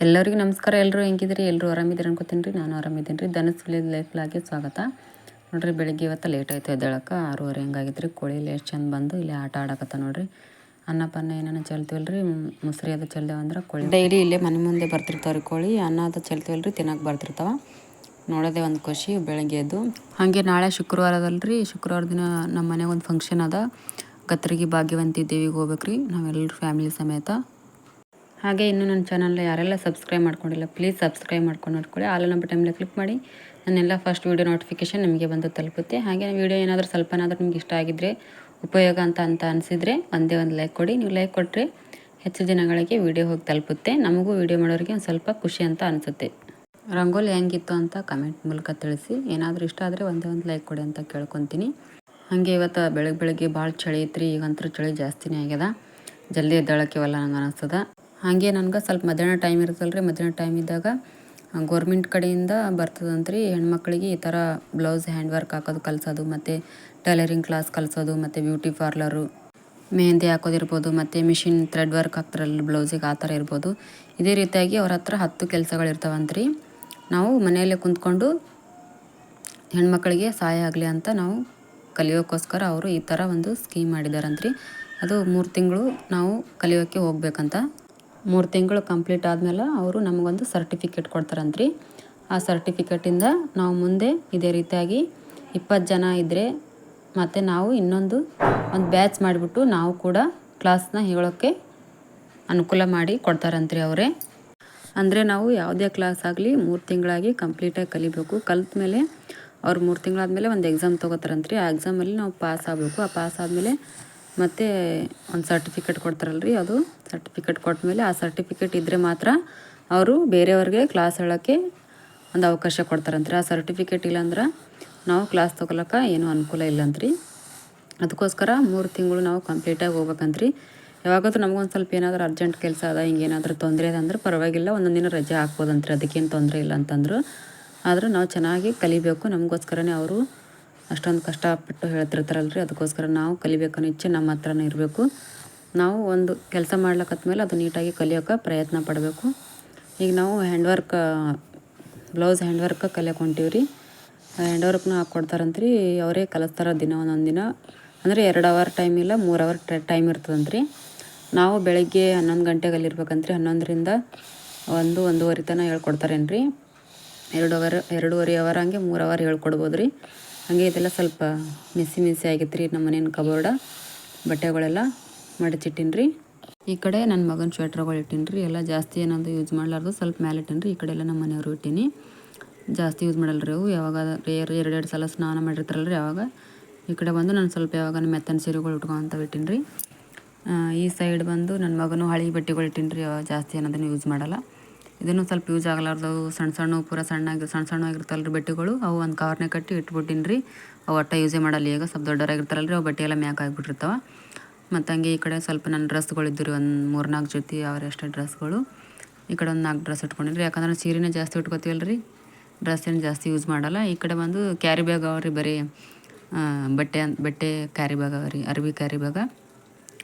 ಎಲ್ಲರಿಗೂ ನಮಸ್ಕಾರ. ಎಲ್ಲರೂ ಹೆಂಗಿದ್ರಿ ಎಲ್ಲರೂ ಆರಾಮಿದ್ದೀರಿ ಅನ್ಕೋತೀನಿ ರೀ. ನಾನು ಆರಾಮಿದ್ದೀನಿ ರೀ. ಧನಸ್ ಲೈಫ್ ಲೈಫ್ಲಾಗೆ ಸ್ವಾಗತ. ನೋಡ್ರಿ ಬೆಳಿಗ್ಗೆ ಇವತ್ತು ಲೇಟ್ ಆಯ್ತು ಎದ್ದೇಳಕ್ಕೆ. ಆರೂವರೆ ಹಂಗಾಗಿತ್ತು ರೀ ಕೋಳಿ ಎಷ್ಟು ಚಂದ ಬಂದು ಇಲ್ಲಿ ಆಟ ಆಡಕತ್ತ ನೋಡ್ರಿ. ಅನ್ನ ಪನ್ನ ಏನೇನು ಚೆಲ್ತೀವಲ್ಲ ರೀ ಮುಸ್ರಿ ಅದು ಚೆಲ್ದೇವ ಅಂದ್ರೆ ಕೋಳಿ. ಡೈಲಿ ಇಲ್ಲೇ ಮನೆ ಮುಂದೆ ಬರ್ತಿರ್ತಾವ್ರಿ ಕೋಳಿ. ಅನ್ನ ಅದು ಚೆಲ್ತೀವಲ್ಲ ರೀ ತಿನ್ನಕ್ಕೆ ಬರ್ತಿರ್ತಾವ. ನೋಡೋದೇ ಒಂದು ಖುಷಿ ಬೆಳಗ್ಗೆ ಅದು ಹಾಗೆ ನಾಳೆ ಶುಕ್ರವಾರದಲ್ರಿ. ಶುಕ್ರವಾರ ದಿನ ನಮ್ಮ ಮನೆಗೆ ಒಂದು ಫಂಕ್ಷನ್ ಅದ. ಗತ್ರಿಗೆ ಭಾಗ್ಯವಂತಿ ದೇವಿಗೆ ಹೋಗ್ಬೇಕ್ರಿ. ನಾವೆಲ್ಲರೂ ಫ್ಯಾಮಿಲಿ ಸಮೇತ. ಹಾಗೆ ಇನ್ನೂ ನನ್ನ ಚಾನಲ್ನ ಯಾರೆಲ್ಲ ಸಬ್ಸ್ಕ್ರೈಬ್ ಮಾಡ್ಕೊಂಡಿಲ್ಲ ಪ್ಲೀಸ್ ಸಬ್ಸ್ಕ್ರೈಬ್ ಮಾಡ್ಕೊಂಡು ನೋಡ್ಕೊಳ್ಳಿ ನಮ್ಮ ಟೈಮ್ಲಿ ಕ್ಲಿಕ್ ಮಾಡಿ. ನನ್ನೆಲ್ಲ ಫಸ್ಟ್ ವೀಡಿಯೋ ನೋಟಿಫಿಕೇಶನ್ ನಿಮಗೆ ಬಂದು ತಲುಪುತ್ತೆ. ಹಾಗೆ ವೀಡಿಯೋ ಏನಾದರೂ ಸ್ವಲ್ಪನಾದರೂ ನಿಮ್ಗೆ ಇಷ್ಟ ಆಗಿದ್ದರೆ ಉಪಯೋಗ ಅಂತ ಅಂತ ಅನಿಸಿದರೆ ಒಂದೇ ಒಂದು ಲೈಕ್ ಕೊಡಿ. ನೀವು ಲೈಕ್ ಕೊಟ್ಟರೆ ಹೆಚ್ಚು ಜನಗಳಿಗೆ ವೀಡಿಯೋ ಹೋಗಿ ತಲುಪುತ್ತೆ. ನಮಗೂ ವೀಡಿಯೋ ಮಾಡೋರಿಗೆ ಒಂದು ಸ್ವಲ್ಪ ಖುಷಿ ಅಂತ ಅನಿಸುತ್ತೆ. ರಂಗೋಲಿ ಹೆಂಗಿತ್ತು ಅಂತ ಕಮೆಂಟ್ ಮೂಲಕ ತಿಳಿಸಿ. ಏನಾದರೂ ಇಷ್ಟ ಆದರೆ ಒಂದೇ ಒಂದು ಲೈಕ್ ಕೊಡಿ ಅಂತ ಕೇಳ್ಕೊತೀನಿ. ಹಾಗೆ ಇವತ್ತು ಬೆಳಗ್ಗೆ ಬೆಳಗ್ಗೆ ಭಾಳ ಚಳಿ ಐತ್ರಿ, ಈಗಂತೂ ಚಳಿ ಜಾಸ್ತಿನೇ ಆಗ್ಯದ. ಜಲ್ದಿ ಎದ್ದೇಳಕ್ಕೆವಲ್ಲ ನಂಗೆ ಅನಿಸ್ತದ. ಹಾಗೆ ನನಗೆ ಸ್ವಲ್ಪ ಮಧ್ಯಾಹ್ನ ಟೈಮ್ ಇರುತ್ತಲ್ಲ ರೀ ಮಧ್ಯಾಹ್ನ ಟೈಮ್ ಇದ್ದಾಗ ಗೋರ್ಮೆಂಟ್ ಕಡೆಯಿಂದ ಬರ್ತದಂತ್ರಿ ಹೆಣ್ಮಕ್ಳಿಗೆ ಈ ಥರ ಬ್ಲೌಸ್ ಹ್ಯಾಂಡ್ ವರ್ಕ್ ಹಾಕೋದು ಕಲಿಸೋದು, ಮತ್ತು ಟೈಲರಿಂಗ್ ಕ್ಲಾಸ್ ಕಲಿಸೋದು, ಮತ್ತು ಬ್ಯೂಟಿ ಪಾರ್ಲರು ಮೆಹಂದಿ ಹಾಕೋದಿರ್ಬೋದು, ಮತ್ತು ಮಿಷಿನ್ ಥ್ರೆಡ್ ವರ್ಕ್ ಹಾಕ್ತಾರಲ್ಲ ಬ್ಲೌಸಿಗೆ ಆ ಥರ ಇರ್ಬೋದು. ಇದೇ ರೀತಿಯಾಗಿ ಅವ್ರ ಹತ್ರ ಹತ್ತು ಕೆಲಸಗಳಿರ್ತಾವಂತ ರೀ ನಾವು ಮನೆಯಲ್ಲೇ ಕುಂತ್ಕೊಂಡು ಹೆಣ್ಮಕ್ಳಿಗೆ ಸಹಾಯ ಆಗಲಿ ಅಂತ ನಾವು ಕಲಿಯೋಕ್ಕೋಸ್ಕರ ಅವರು ಈ ಥರ ಒಂದು ಸ್ಕೀಮ್ ಮಾಡಿದಾರಂತ್ರಿ. ಅದು ಮೂರು ತಿಂಗಳು ನಾವು ಕಲಿಯೋಕ್ಕೆ ಹೋಗ್ಬೇಕಂತ ಮೂರು ತಿಂಗಳು ಕಂಪ್ಲೀಟ್ ಆದಮೇಲೆ ಅವರು ನಮಗೊಂದು ಸರ್ಟಿಫಿಕೇಟ್ ಕೊಡ್ತಾರಂತ್ರಿ. ಆ ಸರ್ಟಿಫಿಕೇಟಿಂದ ನಾವು ಮುಂದೆ ಇದೇ ರೀತಿಯಾಗಿ ಇಪ್ಪತ್ತು ಜನ ಇದ್ದರೆ ಮತ್ತು ನಾವು ಇನ್ನೊಂದು ಒಂದು ಬ್ಯಾಚ್ ಮಾಡಿಬಿಟ್ಟು ನಾವು ಕೂಡ ಕ್ಲಾಸ್ನ ಹೇಳೋಕ್ಕೆ ಅನುಕೂಲ ಮಾಡಿ ಕೊಡ್ತಾರಂತ್ರಿ ಅವರೇ. ಅಂದರೆ ನಾವು ಯಾವುದೇ ಕ್ಲಾಸ್ ಆಗಲಿ ಮೂರು ತಿಂಗಳಾಗಿ ಕಂಪ್ಲೀಟಾಗಿ ಕಲಿಬೇಕು. ಕಲಿತ ಮೇಲೆ ಅವ್ರು ಮೂರು ತಿಂಗಳಾದಮೇಲೆ ಒಂದು ಎಕ್ಸಾಮ್ ತೊಗೋತಾರಂತ್ರಿ. ಆ ಎಕ್ಸಾಮಲ್ಲಿ ನಾವು ಪಾಸ್ ಆಗಬೇಕು. ಆ ಪಾಸ್ ಆದಮೇಲೆ ಮತ್ತು ಒಂದು ಸರ್ಟಿಫಿಕೇಟ್ ಕೊಡ್ತಾರಲ್ರಿ ಅದು. ಸರ್ಟಿಫಿಕೇಟ್ ಕೊಟ್ಟ ಮೇಲೆ ಆ ಸರ್ಟಿಫಿಕೇಟ್ ಇದ್ದರೆ ಮಾತ್ರ ಅವರು ಬೇರೆಯವ್ರಿಗೆ ಕ್ಲಾಸ್ ಹೇಳೋಕ್ಕೆ ಒಂದು ಅವಕಾಶ ಕೊಡ್ತಾರಂತ್ರಿ. ಆ ಸರ್ಟಿಫಿಕೇಟ್ ಇಲ್ಲಾಂದ್ರೆ ನಾವು ಕ್ಲಾಸ್ ತೊಗೊಳಕ್ಕೆ ಏನೂ ಅನುಕೂಲ ಇಲ್ಲಂತ್ರಿ. ಅದಕ್ಕೋಸ್ಕರ ಮೂರು ತಿಂಗಳು ನಾವು ಕಂಪ್ಲೀಟಾಗಿ ಹೋಗ್ಬೇಕಂತ್ರಿ. ಯಾವಾಗಾದ್ರೂ ನಮಗೊಂದು ಸ್ವಲ್ಪ ಏನಾದರೂ ಅರ್ಜೆಂಟ್ ಕೆಲಸ ಅದ ಹಿಂಗೇನಾದರೂ ತೊಂದರೆ ಅಂದ್ರೆ ಪರವಾಗಿಲ್ಲ ಒಂದೊಂದು ದಿನ ರಜೆ ಹಾಕ್ಬೋದಂತ್ರಿ. ಅದಕ್ಕೇನು ತೊಂದರೆ ಇಲ್ಲ ಅಂತಂದ್ರು. ಆದರೂ ನಾವು ಚೆನ್ನಾಗಿ ಕಲಿಬೇಕು. ನಮಗೋಸ್ಕರನೇ ಅವರು ಅಷ್ಟೊಂದು ಕಷ್ಟಪಟ್ಟು ಹೇಳ್ತಿರ್ತಾರಲ್ರಿ. ಅದಕ್ಕೋಸ್ಕರ ನಾವು ಕಲಿಬೇಕನ್ನೋ ಇಚ್ಛೆ ನಮ್ಮ ಹತ್ರನೇ ಇರಬೇಕು. ನಾವು ಒಂದು ಕೆಲಸ ಮಾಡ್ಲಕ್ಕತ್ಮೇಲೆ ಅದು ನೀಟಾಗಿ ಕಲಿಯೋಕೆ ಪ್ರಯತ್ನ ಪಡಬೇಕು. ಈಗ ನಾವು hand work blouse hand work ಕಲಿಯೋಕೆ ಹೊಂಟೀವಿ ರೀ ಹ್ಯಾಂಡ್ ಹಾಕ್ಕೊಡ್ತಾರಂತ್ರಿ ಅವರೇ ಕಲಿಸ್ತಾರ ದಿನ ಒಂದೊಂದು ದಿನ. ಅಂದರೆ ಎರಡು ಅವರ್ ಟೈಮ್ ಇಲ್ಲ, ಮೂರು ಅವರ್ ಟೈಮ್ ಇರ್ತದಂತ್ರಿ. ನಾವು ಬೆಳಗ್ಗೆ ಹನ್ನೊಂದು ಗಂಟೆಗೆ ಅಲ್ಲಿರ್ಬೇಕಂತ್ರಿ ಹನ್ನೊಂದರಿಂದ ಒಂದು, ಒಂದೂವರೆ ತನಕ ಹೇಳ್ಕೊಡ್ತಾರೇನು ರೀ ಎರಡು ಅವರ್ ಎರಡೂವರೆ ಅವರ್ ಹಂಗೆ ಮೂರು ಅವರ್ ಹೇಳ್ಕೊಡ್ಬೋದು ರೀ ಹಾಗೆ ಇದೆಲ್ಲ ಸ್ವಲ್ಪ ಮಿಸಿ ಮಿಸಿ ಆಗಿತ್ತು ರೀ ನಮ್ಮ ಮನೇನ ಕಬೋರ್ಡ ಬಟ್ಟೆಗಳೆಲ್ಲ ಮಡಚಿಟ್ಟಿನಿ ರೀ ಈ ಕಡೆ ನನ್ನ ಮಗನ ಸ್ವೆಟ್ರ್ಗಳು ಇಟ್ಟೀನಿ ರೀ ಎಲ್ಲ ಜಾಸ್ತಿ ಏನಂದು ಯೂಸ್ ಮಾಡಲಾರ್ದು ಸ್ವಲ್ಪ ಮೇಲೆ ಇಟ್ಟಿನ್ರಿ, ಈ ಕಡೆ ಎಲ್ಲ ನಮ್ಮ ಮನೆಯವರು ಇಟ್ಟೀನಿ. ಜಾಸ್ತಿ ಯೂಸ್ ಮಾಡಲ್ಲ ರೀ ಅವು, ಯಾವಾಗ ಎರಡು ಎರಡೆರಡು ಸಲ ಸ್ನಾನ ಮಾಡಿರ್ತಾರಲ್ಲ ರೀ ಯಾವಾಗ ಈ ಕಡೆ ಬಂದು ನಾನು ಸ್ವಲ್ಪ ಯಾವಾಗ ಮೆತ್ತನ ಸೀರೆಗಳು ಉಟ್ಕೊಂತ ಇಟ್ಟೀನಿ ರೀ ಈ ಸೈಡ್ ಬಂದು ನನ್ನ ಮಗನೂ ಹಳಿ ಬಟ್ಟೆಗಳು ಇಟ್ಟೀನಿ ರೀ ಜಾಸ್ತಿ ಏನದನ್ನು ಯೂಸ್ ಮಾಡಲ್ಲ. ಇದನ್ನು ಸ್ವಲ್ಪ ಯೂಸ್ ಆಗಲಾರ್ದವು ಸಣ್ಣ ಸಣ್ಣ ಪೂರ ಸಣ್ಣಾಗಿ ಸಣ್ಣ ಸಣ್ಣ ಆಗಿರ್ತಾವಲ್ಲ ರೀ ಬಟ್ಟೆಗಳು. ಅವು ಒಂದು ಕವರ್ನೇ ಕಟ್ಟಿ ಇಟ್ಬಿಟ್ಟಿನಿ ರೀ. ಅವು ಒಟ್ಟ ಯೂಸೇ ಮಾಡಲ್ಲ. ಈಗ ಸ್ವಲ್ಪ ದೊಡ್ಡವರಾಗಿರ್ತಾರಲ್ಲ ರೀ ಅವು ಬಟ್ಟೆ ಎಲ್ಲ ಮ್ಯಾಕ್ ಆಗಿಬಿಟ್ಟಿರ್ತಾವೆ. ಮತ್ತು ಹಂಗೆ ಈ ಕಡೆ ಸ್ವಲ್ಪ ನನ್ನ ಡ್ರೆಸ್ಗಳು ಇದ್ದು ರೀ ಒಂದು ಮೂರು ನಾಲ್ಕು ಜೊತೆ ಅವರಷ್ಟೇ ಡ್ರೆಸ್ಗಳು. ಈ ಕಡೆ ಒಂದು ನಾಲ್ಕು ಡ್ರೆಸ್ ಇಟ್ಕೊಂಡಿರಿ ಯಾಕಂದ್ರೆ ಸೀರೆನೇ ಜಾಸ್ತಿ ಉಟ್ಕೋತೀವಲ್ಲ ರೀ ಡ್ರೆಸ್ ಏನು ಜಾಸ್ತಿ ಯೂಸ್ ಮಾಡಲ್ಲ. ಈ ಕಡೆ ಬಂದು ಕ್ಯಾರಿ ಬ್ಯಾಗ್ ಅವ ರೀ ಬರೀ ಬಟ್ಟೆ ಬಟ್ಟೆ ಕ್ಯಾರಿ ಬ್ಯಾಗ್ ಅವ ರೀ ಅರ್ಬಿ ಕ್ಯಾರಿ ಬ್ಯಾಗ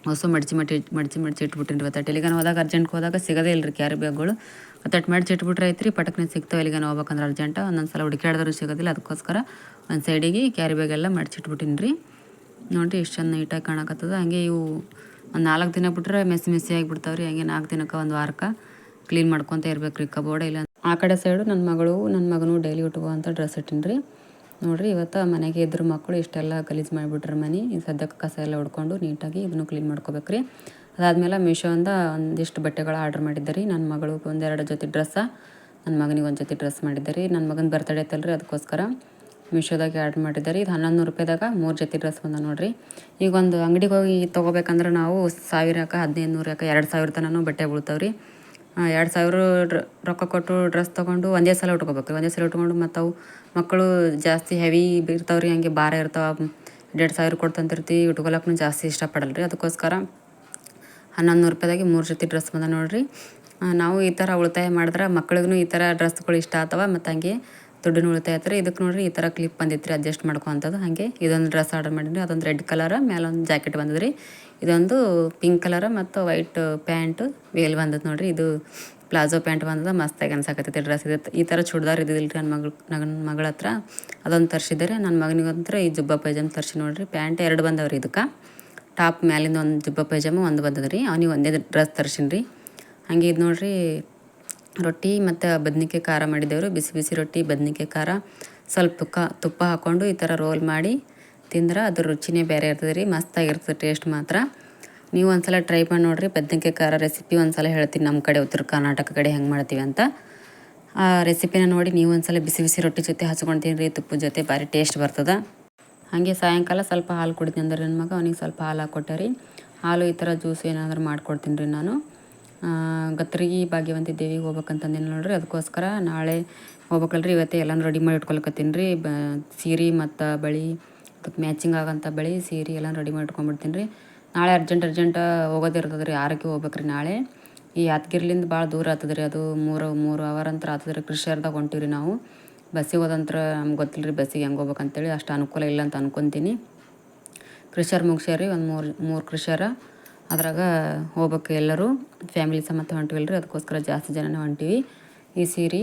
ಹೊಸ ಮಡ್ಚಿ ಮಟ್ಟಿ, ಮಡಚಿ ಮಡ್ಚಿ ಇಟ್ಬಿಟ್ಟಿನಿ ರೀ ಇವತ್ತು ಹೋದಾಗ ಅರ್ಜೆಂಟ್ಗೆ ಹೋದಾಗ ಸಿಗೋದೇ ಇಲ್ಲ ರೀ ಕ್ಯಾರಿ ಬ್ಯಾಗ್ಗಳು ಒತ್ತಟ್ಟು ಮಾಡಿ ಇಟ್ಬಿಟ್ರೆ ಐತ್ರಿ, ಪಟಕ್ನೆ ಸಿಗ್ತಾವೆ ಎಲ್ಲಿಗಾನ ಹೋಗ್ಬೇಕಂದ್ರೆ ಅರ್ಜೆಂಟ್ ಒಂದೊಂದು ಸಲ ಹುಡುಕಾಡಿದ್ರು ಸಿಗೋದಿಲ್ಲ, ಅದಕ್ಕೋಸ್ಕರ ಒಂದು ಸೈಡಿಗೆ ಕ್ಯಾರಿ ಬ್ಯಾಗ್ ಎಲ್ಲ ಮಡ್ಚಿಟ್ಬಿಟ್ಟಿನಿ ರೀ ನೋಡಿರಿ ಇಷ್ಟು ಚಂದ ನೀಟಾಗಿ ಕಾಣಕತ್ತದ. ಹಂಗೆ ಇವು ಒಂದು ನಾಲ್ಕು ದಿನ ಬಿಟ್ರೆ ಮೆಸ್ಸಿ ಮೆಸ್ಸಿ ಆಗಿಬಿಡ್ತಾವೆ ರೀ ಹಂಗೆ ನಾಲ್ಕು ದಿನಕ್ಕೆ ಒಂದು ವಾರಕ್ಕೆ ಕ್ಲೀನ್ ಮಾಡ್ಕೊತ ಇರ್ಬೇಕು ರೀ ಕಬೋರ್ಡ್ ಇಲ್ಲ ಆ ಕಡೆ ಸೈಡು ನನ್ನ ಮಗಳು ನನ್ನ ಮಗನು ಡೈಲಿ ಉಟ್ಕೋ ಡ್ರೆಸ್ ಇಟ್ಟಿನಿ ರೀ ನೋಡಿರಿ ಇವತ್ತು ಮನೆಗೆ ಇದ್ರ ಮಕ್ಕಳು ಇಷ್ಟೆಲ್ಲ ಗಲೀಜು ಮಾಡಿಬಿಟ್ರೆ ಮನೆ. ಸದ್ಯಕ್ಕೆ ಕಸ ಎಲ್ಲ ಹೊಡ್ಕೊಂಡು ನೀಟಾಗಿ ಇದನ್ನು ಕ್ಲೀನ್ ಮಾಡ್ಕೋಬೇಕು ರೀ ಅದಾದಮೇಲೆ ಮೀಶೋಯಿಂದ ಒಂದಿಷ್ಟು ಬಟ್ಟೆಗಳು ಆರ್ಡ್ರ್ ಮಾಡಿದ್ದೆ ರೀ. ನನ್ನ ಮಗಳಿಗೆ ಒಂದೆರಡು ಜೊತೆ ಡ್ರೆಸ್ಸ, ನನ್ನ ಮಗನಿಗೆ ಒಂದು ಜೊತೆ ಡ್ರೆಸ್ ಮಾಡಿದ್ದೆ ರೀ. ನನ್ನ ಮಗನ ಬರ್ತಡೇ ಐತಲ್ರಿ, ಅದಕ್ಕೋಸ್ಕರ ಮೀಶೋದಾಗೆ ಆರ್ಡ್ರ್ ಮಾಡಿದ್ದೆ ರೀ. ಇದು ಹನ್ನೊಂದು ನೂರು ರೂಪಾಯಿದಾಗ ಮೂರು ಜೊತೆ ಡ್ರೆಸ್ ಬಂದ ನೋಡಿರಿ. ಈಗ ಒಂದು ಅಂಗಡಿಗೆ ಹೋಗಿ ತೊಗೋಬೇಕಂದ್ರೆ ನಾವು ಸಾವಿರಕ್ಕೆ ಹದಿನೈದು ನೂರಕ್ಕೆ ಎರಡು ಸಾವಿರ ತನಕ ಬಟ್ಟೆ ಬೀಳ್ತಾವೆ ರೀ. ಎರಡು ಸಾವಿರ ರೊಕ್ಕ ಕೊಟ್ಟು ಡ್ರೆಸ್ ತೊಗೊಂಡು ಒಂದೇ ಸಲ ಉಟ್ಕೋಬೇಕು ಒಂದೇ ಸಲ ಉಟ್ಕೊಂಡು ಮತ್ತು ಅವು ಮಕ್ಕಳು ಜಾಸ್ತಿ ಹೆವಿ ಇರ್ತಾವೆ ರೀ. ಹಂಗೆ ಭಾರ ಇರ್ತಾವೆ. ಎರಡು ಸಾವಿರ ಕೊಡ್ತಂತಿರ್ತೀವಿ ಉಟ್ಕೊಳಕ್ಕೂ ಜಾಸ್ತಿ ಇಷ್ಟಪಡಲ್ಲ ರೀ ಅದಕ್ಕೋಸ್ಕರ ಹನ್ನೊಂದು ನೂರು ರೂಪಾಯಿದಾಗೆ ಮೂರು ಜೊತೆ ಡ್ರೆಸ್ ಬಂದ ನೋಡಿರಿ. ನಾವು ಈ ಥರ ಉಳಿತಾಯ ಮಾಡಿದ್ರೆ ಮಕ್ಳಿಗೂ ಈ ಥರ ಡ್ರೆಸ್ಗಳು ಇಷ್ಟ ಆಗ್ತವೆ ಮತ್ತು ಹಂಗೆ ದುಡ್ಡನ್ನು ಉಳಿತಾಯ ಆಯ್ತು ಇದಕ್ಕೆ ನೋಡಿರಿ ಈ ಥರ ಕ್ಲಿಪ್ ಬಂದಿತ್ತು ಅಡ್ಜಸ್ಟ್ ಮಾಡ್ಕೊಂಥದ್ದು ಹಾಗೆ ಇದೊಂದು ಡ್ರೆಸ್ ಆರ್ಡರ್ ಮಾಡಿದ್ರಿ, ಅದೊಂದು ರೆಡ್ ಕಲರ್ ಮೇಲೊಂದು ಜಾಕೆಟ್ ಬಂದದ್ರಿ. ಇದೊಂದು ಪಿಂಕ್ ಕಲರ್ ಮತ್ತು ವೈಟ್ ಪ್ಯಾಂಟ್ ವೇಲ್ ಬಂದದ್ದು ನೋಡಿರಿ. ಇದು ಪ್ಲಾಜೋ ಪ್ಯಾಂಟ್ ಬಂದದ ಮಸ್ತಾಗಿ ಅನ್ಸಕತ್ತೈತಿ ಡ್ರೆಸ್ ಇದೆ. ಈ ಥರ ಚೂಡ್ದಾರ್ ಇದ್ದಿಲ್ಲ ರೀ ನನ್ನ ಮಗಳು ನನ್ನ ಮಗಳ ಹತ್ರ ಅದೊಂದು ತರಿಸಿದ್ದಾರೆ. ನನ್ನ ಮಗನಿಗಂತ್ರ ಈ ಜುಬ್ಬ ಪೈಜಾಮ ತರಿಸಿ ನೋಡಿರಿ. ಪ್ಯಾಂಟ್ ಎರಡು ಬಂದವ್ರಿ ಇದಕ್ಕೆ. ಟಾಪ್ ಮ್ಯಾಲಿಂದ ಒಂದು ಜುಬ್ಬ ಪೈಜಾಮ, ಒಂದು ಬಂದದ ರೀ. ಅವ್ನಿಗೆ ಒಂದೇ ಡ್ರೆಸ್ ತರ್ಸಿನಿ ರೀ. ಹಂಗೆ ಇದು ನೋಡ್ರಿ, ರೊಟ್ಟಿ ಮತ್ತು ಬದ್ನಿಕಾಯಿ ಖಾರ ಮಾಡಿದ್ದೇವ್ರು. ಬಿಸಿ ಬಿಸಿ ರೊಟ್ಟಿ, ಬದ್ನಿಕಾಯಿ ಖಾರ. ಸ್ವಲ್ಪ ಕ ತುಪ್ಪ ಹಾಕ್ಕೊಂಡು ಈ ಥರ ರೋಲ್ ಮಾಡಿ ತಿಂದ್ರೆ ಅದ್ರ ರುಚಿನೇ ಬೇರೆ ಇರ್ತದೆ ರೀ. ಮಸ್ತಾಗಿರ್ತದೆ ಟೇಸ್ಟ್ ಮಾತ್ರ. ನೀವು ಒಂದ್ಸಲ ಟ್ರೈ ಮಾಡಿ ನೋಡಿರಿ. ಬದ್ನಿಕಾಯಿ ಖಾರ ರೆಸಿಪಿ ಒಂದ್ಸಲ ಹೇಳ್ತೀನಿ. ನಮ್ಮ ಕಡೆ ಉತ್ತರ ಕರ್ನಾಟಕ ಕಡೆ ಹೆಂಗೆ ಮಾಡ್ತೀವಿ ಅಂತ. ಆ ರೆಸಿಪಿನ ನೋಡಿ ನೀವು ಒಂದ್ಸಲ ಬಿಸಿ ಬಿಸಿ ರೊಟ್ಟಿ ಜೊತೆ ಹಚ್ಕೊಂಡು ತಿನ್ನಿರಿ ತುಪ್ಪದ ಜೊತೆ ಭಾರಿ ಟೇಸ್ಟ್ ಬರ್ತದೆ. ಹಾಗೆ ಸಾಯಂಕಾಲ ಸ್ವಲ್ಪ ಹಾಲು ಕುಡಿತೀನಿ ಅಂದ್ರೆ ನನ್ನ ಮಗ, ಅವನಿಗೆ ಸ್ವಲ್ಪ ಹಾಲು ಹಾಕ್ಕೊಟ್ಟೆ ರೀ ಹಾಲು ಈ ಥರ ಜ್ಯೂಸ್ ಏನಾದರೂ ಮಾಡ್ಕೊಡ್ತೀನಿ ರೀ ನಾನು. ಗತ್ರಿಗೆ ಭಾಗ್ಯವಂತಿ ದೇವಿಗೆ ಹೋಗ್ಬೇಕಂತಂದೇನು ನೋಡ್ರಿ, ಅದಕ್ಕೋಸ್ಕರ ನಾಳೆ ಹೋಗ್ಬೇಕಲ್ರಿ, ಇವತ್ತೇ ಎಲ್ಲನೂ ರೆಡಿ ಮಾಡಿ ಇಟ್ಕೊಳಕತ್ತೀನಿ ರೀ. ಬ, ಸೀರೆ ಮತ್ತು ಬಳಿ ಅದಕ್ಕೆ ಮ್ಯಾಚಿಂಗ್ ಆಗೋಂಥ ಬಳಿ ಸೀರೆ ಎಲ್ಲ ರೆಡಿ ಮಾಡಿ ಇಟ್ಕೊಂಡ್ಬಿಡ್ತೀನಿ ರೀ. ನಾಳೆ ಅರ್ಜೆಂಟ್ ಅರ್ಜೆಂಟ್ ಹೋಗೋದಿರ್ತದೆ ರೀ, ಆರಕ್ಕೆ ಹೋಗ್ಬೇಕು ರೀ ನಾಳೆ. ಈ ಯಾದಗಿರ್ಲಿಂದ ಭಾಳ ದೂರ ಆಗ್ತದೆ ರೀ, ಅದು ಮೂರು ಮೂರು ಅವರ್ ಅಂತ ಆಗ್ತದೆ ರೀ ಕೃಷಿಯರ್ದಾಗ ಹೊಂಟೀವಿ ರೀ ನಾವು. ಬಸ್ಸಿಗೆ ಹೋದಂತ್ರ ನಮ್ಗೆ ಗೊತ್ತಿಲ್ಲ ರೀ ಬಸ್ಸಿಗೆ ಹೆಂಗೆ ಹೋಗ್ಬೇಕಂತೇಳಿ, ಅಷ್ಟು ಅನುಕೂಲ ಇಲ್ಲ ಅಂತ ಅನ್ಕೊತೀನಿ. ಮುಗಿಸ್ಯಾರ ರೀ ಒಂದು ಮೂರು ಮೂರು ಕೃಷಿಯರ. ಅದ್ರಾಗ ಹೋಗ್ಬೇಕು ಎಲ್ಲರೂ ಫ್ಯಾಮಿಲಿ ಸಮೇತ ಹೊಂಟಿವಿಲ್ಲ ರೀ ಅದಕ್ಕೋಸ್ಕರ ಜಾಸ್ತಿ ಜನನೇ ಹೊಂಟಿವಿ. ಈ ಸೀರೆ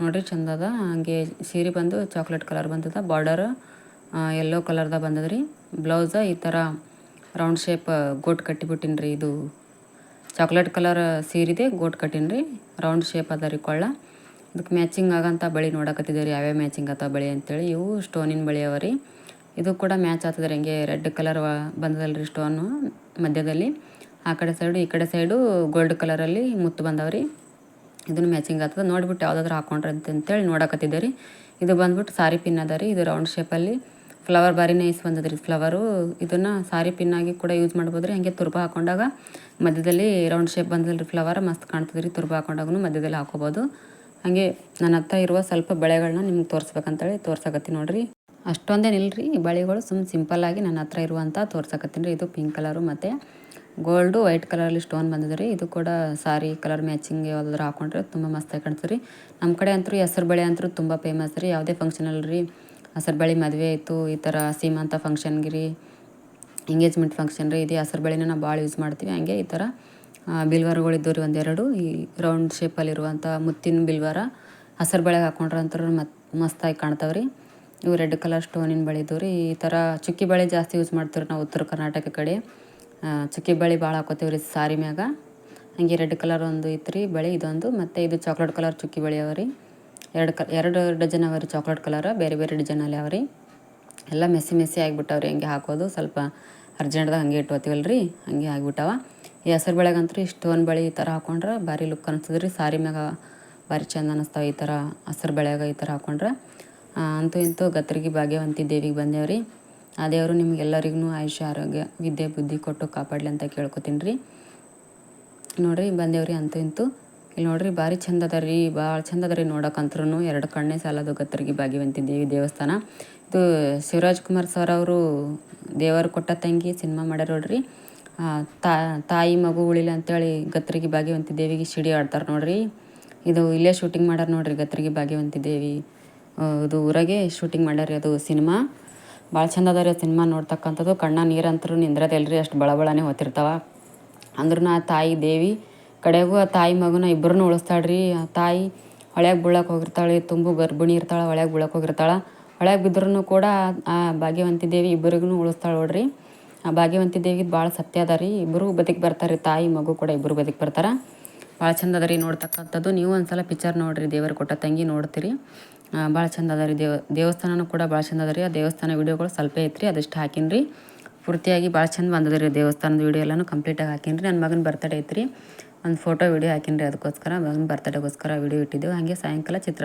ನೋಡಿರಿ ಚಂದದ ಅದ ಹಂಗೆ ಸೀರೆ ಬಂದು ಚಾಕ್ಲೇಟ್ ಕಲರ್ ಬಂದದ ಬಾರ್ಡರ್ ಎಲ್ಲೋ ಕಲರ್ದಾಗ ಬಂದದ ರೀ ಬ್ಲೌಸ ಈ ಥರ ರೌಂಡ್ ಶೇಪ್ ಗೋಟ್ ಕಟ್ಟಿಬಿಟ್ಟಿನಿ ರೀ ಇದು. ಚಾಕ್ಲೇಟ್ ಕಲರ್ ಸೀರಿದೆ ಗೋಟ್ ಕಟ್ಟಿನಿ ರೀ ರೌಂಡ್ ಶೇಪ್ ಅದ ರೀ ಕೊಳ್ಳ. ಇದಕ್ಕೆ ಮ್ಯಾಚಿಂಗ್ ಆಗಂಥ ಬಳಿ ನೋಡಕತ್ತಿದ್ದೆ ರೀ ಯಾವ್ಯಾವ ಮ್ಯಾಚಿಂಗ್ ಆತ ಬಳಿ ಅಂತೇಳಿ. ಇವು ಸ್ಟೋನಿನ ಬಳಿ ಅವ ರೀ. ಇದು ಕೂಡ ಮ್ಯಾಚ್ ಆಗ್ತದೆ ರೀ, ಹಂಗೆ ರೆಡ್ ಕಲರ್ ಬಂದದಲ್ಲ ರೀ ಸ್ಟೋನು ಮಧ್ಯದಲ್ಲಿ. ಆ ಕಡೆ ಸೈಡು ಈ ಕಡೆ ಸೈಡು ಗೋಲ್ಡ್ ಕಲರಲ್ಲಿ ಮುತ್ತು ಬಂದವ ರೀ. ಇದನ್ನು ಮ್ಯಾಚಿಂಗ್ ಆಗ್ತದೆ. ನೋಡಿಬಿಟ್ಟು ಯಾವುದಾದ್ರೂ ಹಾಕೊಂಡ್ರೆ ಅಂತೇಳಿ ನೋಡಕತ್ತಿದ್ದೆ ರೀ ಇದು ಬಂದ್ಬಿಟ್ಟು ಸಾರಿ ಪಿನ್ ಅದ ರೀ, ಇದು ರೌಂಡ್ ಶೇಪಲ್ಲಿ ಫ್ಲವರ್ ಬಾರಿ ನೈಸ್ ಬಂದದ ರೀ ಫ್ಲವರು ಇದನ್ನು ಸಾರಿ ಪಿನ್ನಾಗಿ ಕೂಡ ಯೂಸ್ ಮಾಡ್ಬೋದು ರೀ ಹಾಗೆ ತುರ್ಬ ಹಾಕೊಂಡಾಗ ಮಧ್ಯದಲ್ಲಿ ರೌಂಡ್ ಶೇಪ್ ಬಂದಲ್ಲ ರೀ ಫ್ಲವರ್ ಮಸ್ತ್ ಕಾಣ್ತದ್ರಿ. ರೀ ತುರ್ಬ ಹಾಕೊಂಡಾಗೂ ಮಧ್ಯದಲ್ಲಿ ಹಾಕೋಬೋದು. ಹಾಗೆ ನನ್ನ ಹತ್ರ ಇರುವ ಸ್ವಲ್ಪ ಬಳೆಗಳನ್ನ ನಿಮ್ಗೆ ತೋರಿಸ್ಬೇಕಂತೇಳಿ ತೋರ್ಸಕತ್ತೀನಿ ನೋಡಿರಿ. ಅಷ್ಟೊಂದೇನಿಲ್ಲ ರೀ ಬಳೆಗಳು ಸುಮ್ಮ ಸಿಂಪಲ್ಲಾಗಿ ನನ್ನ ಹತ್ರ ಇರುವಂಥ ತೋರ್ಸಕತ್ತೀನಿ ಇದು ಪಿಂಕ್ ಕಲರು ಮತ್ತು ಗೋಲ್ಡು ವೈಟ್ ಕಲರಲ್ಲಿ ಸ್ಟೋನ್ ಬಂದಿದೆ ರೀ. ಇದು ಕೂಡ ಸಾರಿ ಕಲರ್ ಮ್ಯಾಚಿಂಗ್ ಯಾವುದಾದ್ರು ಹಾಕೊಂಡ್ರೆ ತುಂಬ ಮಸ್ತಾಗಿ ಕಾಣ್ತದೆ ರೀ. ನಮ್ಮ ಕಡೆ ಅಂತೂ ಹೆಸರು ಬಳೆ ಅಂತೂ ತುಂಬ ಫೇಮಸ್ ರೀ. ಯಾವುದೇ ಫಂಕ್ಷನ್ ರೀ ಹಸರು ಬಳೆ ಮದುವೆ ಆಯಿತು, ಈ ಥರ ಸೀಮಂತ ಫಂಕ್ಷನ್ಗೆ ರೀ ಎಂಗೇಜ್ಮೆಂಟ್ ಫಂಕ್ಷನ್ ರೀ, ಇದು ಹಸರು ಬಳೆನ ನಾವು ಭಾಳ ಯೂಸ್ ಮಾಡ್ತೀವಿ. ಹಂಗೆ ಈ ಥರ ಬಿಲ್ವಾರಗಳಿದ್ದು ರೀ ಒಂದೆರಡು. ಈ ರೌಂಡ್ ಶೇಪಲ್ಲಿರುವಂಥ ಮುತ್ತಿನ ಬಿಲ್ವಾರ, ಹಸಿರು ಬಳೆಗೆ ಹಾಕೊಂಡ್ರೆ ಮತ್, ಮಸ್ತಾಗಿ ಕಾಣ್ತಾವೆ ರೀ ಇವು ರೆಡ್ ಕಲರ್ ಸ್ಟೋನಿನ ಬಳೆ ಇದ್ದವು ರೀ ಈ ಥರ ಚುಕ್ಕಿ ಬಳೆ ಜಾಸ್ತಿ ಯೂಸ್ ಮಾಡ್ತೀವಿ ನಾವು ಉತ್ತರ ಕರ್ನಾಟಕ ಕಡೆ. ಚುಕ್ಕಿ ಬಳೆ ಭಾಳ ಹಾಕೋತೀವಿ ರೀ ಸಾರಿ ಮ್ಯಾಗ. ಹಂಗೆ ರೆಡ್ ಕಲರ್ ಒಂದು ಇತ್ತು ರೀ ಬಳೆ ಇದೊಂದು, ಮತ್ತು ಇದು ಚಾಕ್ಲೇಟ್ ಕಲರ್ ಚುಕ್ಕಿ ಬಳೆ ಅವ ರೀ. ಎರಡು ಕ, ಎರಡು ಡಜನ್ ಅವ ರೀ ಚಾಕ್ಲೇಟ್ ಕಲರ್ ಬೇರೆ ಬೇರೆ ಡಿಜೈನಲ್ಲಿ ಅವ ರೀ. ಎಲ್ಲ ಮೆಸ್ಸಿ ಮೆಸ್ಸಿ ಆಗಿಬಿಟ್ಟವ್ರಿ, ಹಂಗೆ ಹಾಕೋದು. ಸ್ವಲ್ಪ ಅರ್ಜೆಂಟ್ದಾಗ ಹಂಗೆ ಇಟ್ಕೋತೀವಲ್ಲ ರೀ ಹಂಗೆ ಆಗಿಬಿಟ್ಟವ. ಈ ಹೆಸರು ಬೆಳೆಗಂತೂ ಸ್ಟೋನ್ ಬಳೆ ಈ ಥರ ಹಾಕೊಂಡ್ರೆ ಭಾರಿ ಲುಕ್ ಅನಿಸ್ತದೆ ರೀ. ಸಾರಿ ಮ್ಯಾಗ ಭಾರಿ ಚಂದ ಅನ್ನಿಸ್ತಾವೆ ಈ ಥರ ಹಸಿರು ಬೆಳೆಯಾಗ ಈ ಥರ ಹಾಕೊಂಡ್ರೆ. ಅಂತೂ ಇಂತೂ ಗತ್ರಿಗೆ ಭಾಗ್ಯವಂತಿ ದೇವಿಗೆ ಬಂದೇವ್ರಿ ಆ ದೇವರು ನಿಮ್ಗೆಲ್ಲರಿಗೂ ಆಯುಷ್ಯ, ಆರೋಗ್ಯ, ವಿದ್ಯೆ, ಬುದ್ಧಿ ಕೊಟ್ಟು ಕಾಪಾಡಲಿ ಅಂತ ಕೇಳ್ಕೊತೀನಿ ರೀ. ನೋಡಿರಿ ಬಂದೇವ್ರಿ ಅಂತೂ ಇಂತೂ. ಇಲ್ಲಿ ನೋಡ್ರಿ ಭಾರಿ ಚಂದ ಅದ ರೀ. ಭಾಳ ಚಂದ ಅದ ರೀ ನೋಡೋಕಂತ್ರೂ ಎರಡು ಕಣ್ಣೇ ಸಾಲದು ಗತ್ತರಿಗೆ ಭಾಗ್ಯವಂತಿ ದೇವಿ ದೇವಸ್ಥಾನ. ಇದು ಶಿವರಾಜ್ ಕುಮಾರ್ ಸರ್ ಅವರು ದೇವರು ಕೊಟ್ಟ ತಂಗಿ ಸಿನಿಮಾ ಮಾಡ್ಯಾರ ನೋಡ್ರಿ. ತಾಯಿ ಮಗು ಉಳಿಲ್ಲ ಅಂತೇಳಿ ಗತ್ರಿಗೆ ಭಾಗ್ಯವಂತಿ ದೇವಿಗೆ ಶಿಡಿ ಆಡ್ತಾರೆ ನೋಡ್ರಿ. ಇದು ಇಲ್ಲೇ ಶೂಟಿಂಗ್ ಮಾಡ್ಯಾರ ನೋಡ್ರಿ ಗತ್ರಿಗೆ ಭಾಗ್ಯವಂತಿ ದೇವಿ. ಇದು ಊರಾಗೆ ಶೂಟಿಂಗ್ ಮಾಡ್ಯಾರ ಅದು ಸಿನಿಮಾ. ಭಾಳ ಚಂದ ಅದ ರೀ ಸಿನಿಮಾ ನೋಡ್ತಕ್ಕಂಥದ್ದು. ಕಣ್ಣ ನೀರಂತರೂ ನಿಂದ್ರದೆಲ್ರಿ ಅಷ್ಟು ಬಳ ಬಳನೇ ಹೋತಿರ್ತಾವ ಅಂದ್ರೂ ಆ ತಾಯಿ ದೇವಿ ಕಡೆಗೂ ಆ ತಾಯಿ ಮಗುನ ಇಬ್ಬರನ್ನೂ ಉಳಿಸ್ತಾಳ್ರಿ. ಆ ತಾಯಿ ಹೊಳ್ಯಾಗ ಬೀಳಕ್ಕೆ ಹೋಗಿರ್ತಾಳೆ, ತುಂಬು ಗರ್ಭಿಣಿ ಇರ್ತಾಳೆ, ಹೊಳ್ಯಾಗ ಬೀಳಕ್ಕೆ ಹೋಗಿರ್ತಾಳೆ. ಹೊಳ್ಯಾಗ ಬಿದ್ರೂ ಕೂಡ ಆ ಭಾಗ್ಯವಂತಿ ದೇವಿ ಇಬ್ಬರಿಗೂ ಉಳಿಸ್ತಾಳೆ ನೋಡ್ರಿ. ಭಾಗ್ಯವಂತಿ ದೇವಿಗೆ ಭಾಳ ಸತ್ಯ ಅದ ರೀ. ಇಬ್ಬರು ಬದುಕಿ ಬರ್ತಾರೆ ತಾಯಿ, ಮಗು ಕೂಡ ಇಬ್ಬರು ಬದುಕಿ ಬರ್ತಾರೆ. ಭಾಳ ಚಂದ ಅದ ರೀ ನೋಡ್ತಕ್ಕಂಥದ್ದು. ನೀವು ಒಂದ್ಸಲ ಪಿಕ್ಚರ್ ನೋಡಿರಿ ದೇವರು ಕೊಟ್ಟ ತಂಗಿ ನೋಡ್ತೀರಿ. ಭಾಳ ಚಂದ ಅದ ರೀ ದೇವ, ದೇವಸ್ಥಾನನೂ ಕೂಡ ಭಾಳ ಚಂದ ಅದ ರೀ. ಆ ದೇವಸ್ಥಾನ ವೀಡಿಯೋಗಳು ಸ್ವಲ್ಪ ಐತ್ರಿ, ಅದಷ್ಟು ಹಾಕಿನ್ರಿ ಪೂರ್ತಿಯಾಗಿ ಭಾಳ ಚಂದ ಬಂದದ ರೀ ದೇವಸ್ಥಾನದ ವೀಡಿಯೋ ಎಲ್ಲನೂ ಕಂಪ್ಲೀಟಾಗಿ ಹಾಕಿನಿ ರೀ. ನನ್ನ ಮಗನ ಬರ್ತಡೇ ಐತ್ರಿ. ಒಂದು ಫೋಟೋ ವೀಡಿಯೋ ಹಾಕಿನಿ ರೀ. ಅದಕ್ಕೋಸ್ಕರ ಮಗನ ಬರ್ತಡೇಗೋಸ್ಕರ ವೀಡಿಯೋ ಇಟ್ಟಿದ್ದೆವು. ಹಾಗೆ ಸಾಯಂಕಾಲ ಚಿತ್ರ